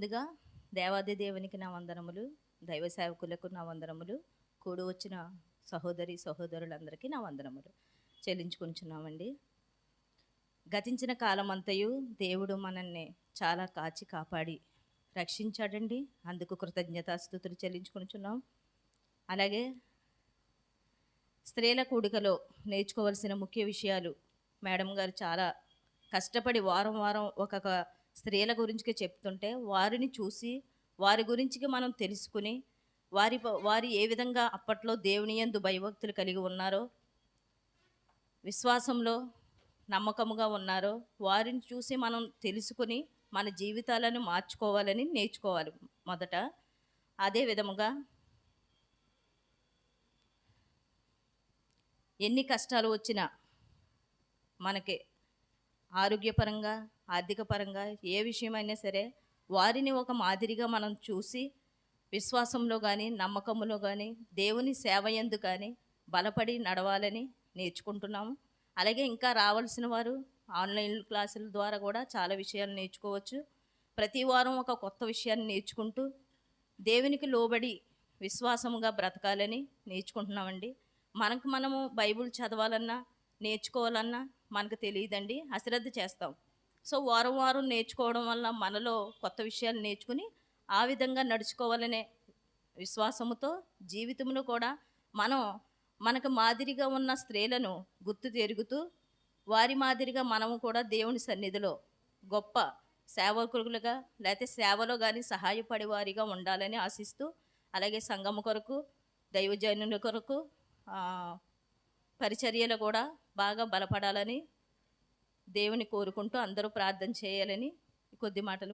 ముందుగా దేవాది దేవునికి నా వందనములు దైవ సేవకులకు నా వందనములు కూడి వచ్చిన సహోదరి సహోదరులందరికీ నా వందనములు. చెల్లించుకుంటున్నామండి. గతించిన కాలమంతయు దేవుడు మనల్ని చాలా కాచి కాపాడి రక్షించాడండి. అందుకు కృతజ్ఞతాస్థుతులు చెల్లించుకుంటున్నాం. అలాగే స్త్రీల కూడికలో నేర్చుకోవాల్సిన ముఖ్య విషయాలు మేడం గారు చాలా కష్టపడి వారం వారం ఒక్కొక్క స్త్రీల గురించి చెప్తుంటే వారిని చూసి వారి గురించి మనం తెలుసుకుని వారి వారి ఏ విధంగా అప్పట్లో దేవుని యందు భయభక్తులు కలిగి ఉన్నారో విశ్వాసంలో నమ్మకముగా ఉన్నారో వారిని చూసి మనం తెలుసుకుని మన జీవితాలను మార్చుకోవాలని నేర్చుకోవాలి మొదట. అదే విధముగా ఎన్ని కష్టాలు వచ్చినా మనకి ఆరోగ్యపరంగా ఆర్థిక పరంగా ఏ విషయమైనా సరే వారిని ఒక మాదిరిగా మనం చూసి విశ్వాసంలో కానీ నమ్మకంలో కానీ దేవుని సేవ యందు కానీ బలపడి నడవాలని నేర్చుకుంటున్నాము అలాగే ఇంకా రావాల్సిన వారు ఆన్లైన్ క్లాసుల ద్వారా కూడా చాలా విషయాలు నేర్చుకోవచ్చు. ప్రతి వారం ఒక కొత్త విషయాన్ని నేర్చుకుంటూ దేవునికి లోబడి విశ్వాసముగా బ్రతకాలని నేర్చుకుంటున్నామండి. మనకు మనము బైబిల్ చదవాలన్నా నేర్చుకోవాలన్నా మనకు తెలియదండి అశ్రద్ధ చేస్తాం. సో వారం వారం నేర్చుకోవడం వల్ల మనలో కొత్త విషయాలు నేర్చుకుని ఆ విధంగా నడుచుకోవాలనే విశ్వాసముతో జీవితంలో కూడా మనం మనకు మాదిరిగా ఉన్న స్త్రీలను గుర్తు తిరుగుతూ వారి మాదిరిగా మనము కూడా దేవుని సన్నిధిలో గొప్ప సేవకులుగా లేకపోతే సేవలో కానీ సహాయపడే వారిగా ఉండాలని ఆశిస్తూ అలాగే సంఘము కొరకు దైవజనుల కొరకు పరిచర్యలు కూడా బాగా బలపడాలని దేవుని కోరుకుంటూ అందరూ ప్రార్థన చేయాలని కొద్ది మాటలు